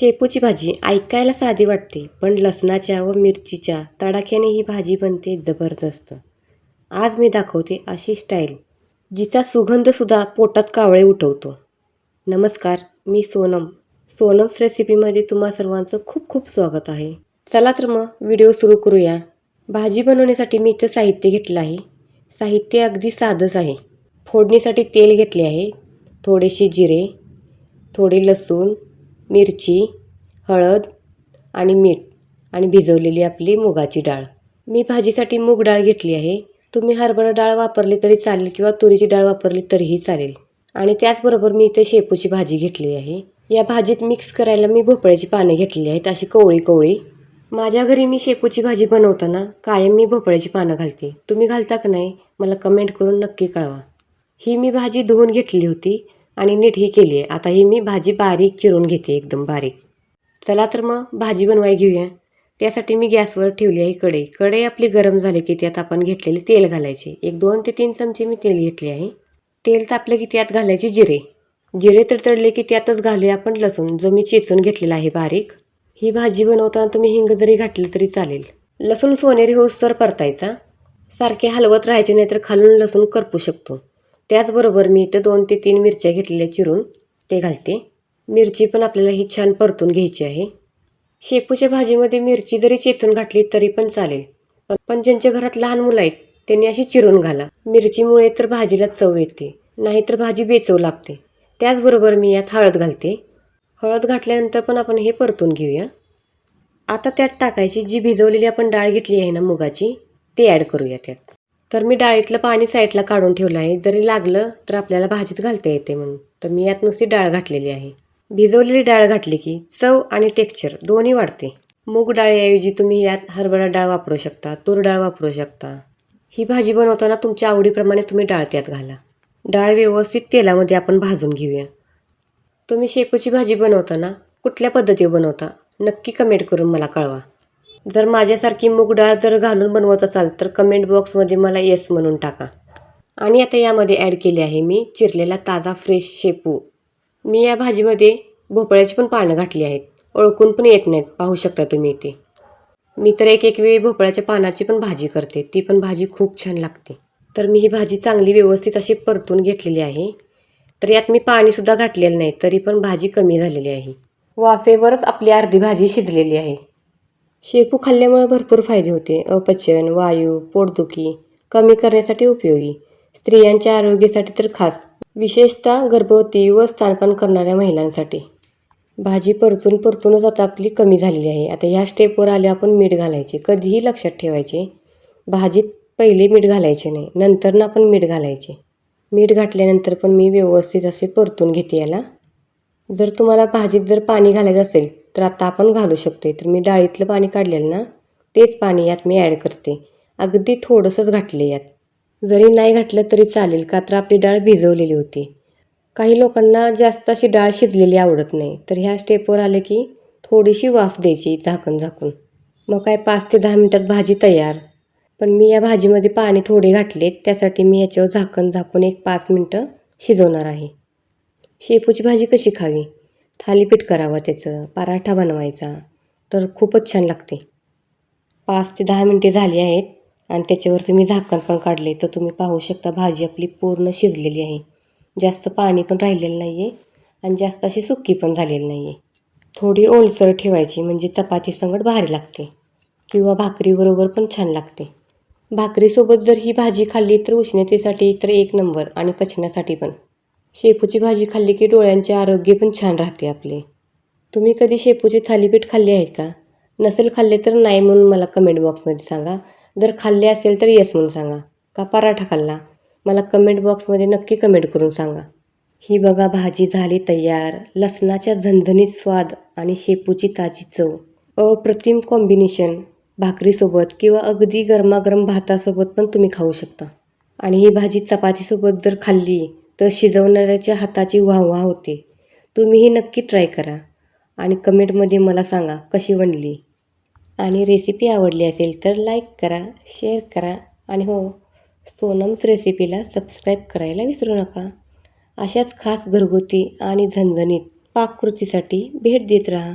शेपूची भाजी ऐकायला साधी वाटते पण लसणाच्या व मिरचीच्या तडाख्याने ही भाजी बनते जबरदस्त. आज मी दाखवते अशी स्टाईल जिचा सुगंधसुद्धा पोटात कावळे उठवतो. नमस्कार मी सोनम. सोनम्स रेसिपीमध्ये तुम्हा सर्वांचं खूप खूप स्वागत आहे. चला तर मग व्हिडिओ सुरू करूया. भाजी बनवण्यासाठी मी इथं साहित्य घेतलं आहे. साहित्य अगदी साधंच आहे. फोडणीसाठी तेल घेतले आहे. थोडेसे जिरे थोडे लसूण मिरची हळद आणि मीठ आणि भिजवलेली आपली मुगाची डाळ. मी भाजीसाठी मूग डाळ घेतली आहे. तुम्ही हरभरा डाळ वापरली तरी चालेल किंवा तुरीची डाळ वापरली तरीही चालेल. आणि त्याचबरोबर मी इथे शेपूची भाजी घेतली आहे. या भाजीत मिक्स करायला मी भोपळ्याची पाने घेतलेली आहेत अशी कवळी कवळी. माझ्या घरी मी शेपूची भाजी बनवताना कायम मी भोपळ्याची पानं घालते. तुम्ही घालता का नाही मला कमेंट करून नक्की कळवा. ही मी भाजी धुवून घेतली होती. आणि नीट ही केली आहे. आता ही मी भाजी बारीक चिरून घेते एकदम बारीक. चला तर मग भाजी बनवाय घेऊया. त्यासाठी मी गॅसवर ठेवली आहे कढई. कढई आपली गरम झाली की त्यात आपण घेतलेले तेल घालायचे. एक दोन ते तीन चमचे मी तेल घेतले आहे. तेल तापलं की त्यात घालायचे जिरे. जिरे तडतडले की त्यातच घालूया आपण लसूण. जो मी चेचून घेतलेला आहे बारीक. ही भाजी बनवताना तुम्ही हिंग जरी घातली तरी चालेल. लसूण सोनेरी होऊस तर परतायचा. सारखे हलवत राहायचे नाही तर खालून लसूण करपू शकतो. त्याचबरोबर मी इथं दोन ते तीन मिरच्या घेतलेल्या चिरून ते घालते. मिरची पण आपल्याला ही छान परतून घ्यायची आहे. शेपूच्या भाजीमध्ये मिरची जरी चेचून घातली तरी पण चालेल. पण पण ज्यांच्या घरात लहान मुलं आहेत त्यांनी अशी चिरून घाला. मिरचीमुळे तर भाजीला चव येते नाहीतर भाजी बेचव लागते. त्याचबरोबर मी यात हळद घालते. हळद घातल्यानंतर पण आपण हे परतून घेऊया. आता त्यात टाकायची जी भिजवलेली आपण डाळ घेतली आहे ना मुगाची ते ॲड करूया त्यात. तर मी डाळीतलं पाणी साईडला काढून ठेवलं आहे. जरी लागलं तर आपल्याला भाजीत घालता येते म्हणून. तर मी यात नुसती डाळ घातलेली आहे. भिजवलेली डाळ घातली की चव आणि टेक्स्चर दोन्ही वाढते. मूग डाळीऐवजी तुम्ही यात हरभरा डाळ वापरू शकता तूर डाळ वापरू शकता. ही भाजी बनवताना तुमच्या आवडीप्रमाणे तुम्ही डाळ त्यात घाला. डाळ व्यवस्थित तेलामध्ये आपण भाजून घेऊया. तुम्ही शेपूची भाजी बनवताना कुठल्या पद्धतीवर बनवता नक्की कमेंट करून मला कळवा. जर माझ्यासारखी मूग डाळ जर घालून बनवत असाल तर कमेंट बॉक्समध्ये मला येस म्हणून टाका. आणि आता यामध्ये ॲड केले आहे मी चिरलेला ताजा फ्रेश शेपू मी या भाजीमध्ये भोपळ्याची पण पानं घातली आहेत. ओळखून पण येत नाहीत. पाहू शकता तुम्ही इथे. मी तर एक एक वेळी भोपळ्याच्या पानाची पण भाजी करते. ती पण भाजी खूप छान लागते. तर मी ही भाजी चांगली व्यवस्थित अशी परतून घेतलेली आहे. तर यात मी पाणीसुद्धा घातलेलं नाही तरी पण भाजी कमी झालेली आहे. वाफेवरच आपली अर्धी भाजी शिजलेली आहे. शेपू खाल्ल्यामुळे भरपूर फायदे होते. अपचन वायू पोटदुखी कमी करण्यासाठी उपयोगी. स्त्रियांच्या आरोग्यासाठी तर खास. विशेषतः गर्भवती व स्तनपान करणाऱ्या महिलांसाठी. भाजी परतून परतूनच आता आपली कमी झालेली आहे. आता ह्या स्टेपवर आले आपण मीठ घालायचे. कधीही लक्षात ठेवायचे. भाजीत पहिले मीठ घालायचे नाही. नंतर ना आपण मीठ घालायचे. मीठ घातल्यानंतर पण मी व्यवस्थित असे परतून घेते याला. जर तुम्हाला भाजीत जर पाणी घालायचं असेल तर आता आपण घालू शकतो तर मी डाळीतलं पाणी काढलेलं ना तेच पाणी यात मी ॲड करते. अगदी थोडंसंच घातले यात. जरी नाही घातलं तरी चालेल का तर आपली डाळ भिजवलेली होती. काही लोकांना जास्त अशी डाळ शिजलेली आवडत नाही. तर ह्या स्टेपवर आले की थोडीशी वाफ द्यायची झाकण झाकून. मग काय पाच ते दहा मिनटात भाजी तयार. पण मी या भाजीमध्ये पाणी थोडे घातले त्यासाठी मी याच्यावर झाकण झाकून एक पाच मिनटं शिजवणार आहे. शेपूची भाजी कशी खावी? थालीपीठ करावं त्याचं पराठा बनवायचा. तर खूपच छान लागते. पाच ते दहा मिनटे झाली आहेत आणि त्याच्यावरती मी झाकण पण काढले तर तुम्ही पाहू शकता भाजी आपली पूर्ण शिजलेली आहे. जास्त पाणी पण राहिलेलं नाही आहे आणि जास्त अशी सुक्की पण झालेली नाही आहे थोडी ओलसर ठेवायची म्हणजे चपाती संगट भारी लागते. किंवा भाकरीबरोबर पण छान लागते. भाकरीसोबत जर ही भाजी खाल्ली तर उष्णतेसाठी तर एक नंबर आणि पचण्यासाठी पण. शेपूची भाजी खाल्ली की डोळ्यांचे आरोग्य पण छान राहते आपले. तुम्ही कधी शेपूची थालीपीठ खाल्ली आहे का? नसेल खाल्ले तर नाही म्हणून मला कमेंट बॉक्समध्ये सांगा. जर खाल्ले असेल तर येस म्हणून सांगा. का पराठा खाल्ला? मला कमेंट बॉक्समध्ये नक्की कमेंट करून सांगा. ही बघा भाजी झाली तयार. लसणाच्या झणझणीत स्वाद आणि शेपूची ताजी चव. अप्रतिम कॉम्बिनेशन भाकरीसोबत किंवा अगदी गरमागरम भातासोबत पण तुम्ही खाऊ शकता. आणि ही भाजी चपातीसोबत जर खाल्ली तर शिजवणाऱ्याच्या हाताची वाहवा होते. तुम्ही ही नक्की ट्राय करा. आणि कमेंटमध्ये मला सांगा कशी बनली. आणि रेसिपी आवडली असेल तर लाईक करा शेअर करा. आणि हो सोनम्स रेसिपीला सबस्क्राईब करायला विसरू नका. अशाच खास घरगुती आणि झणझणीत पाककृतीसाठी भेट देत राहा.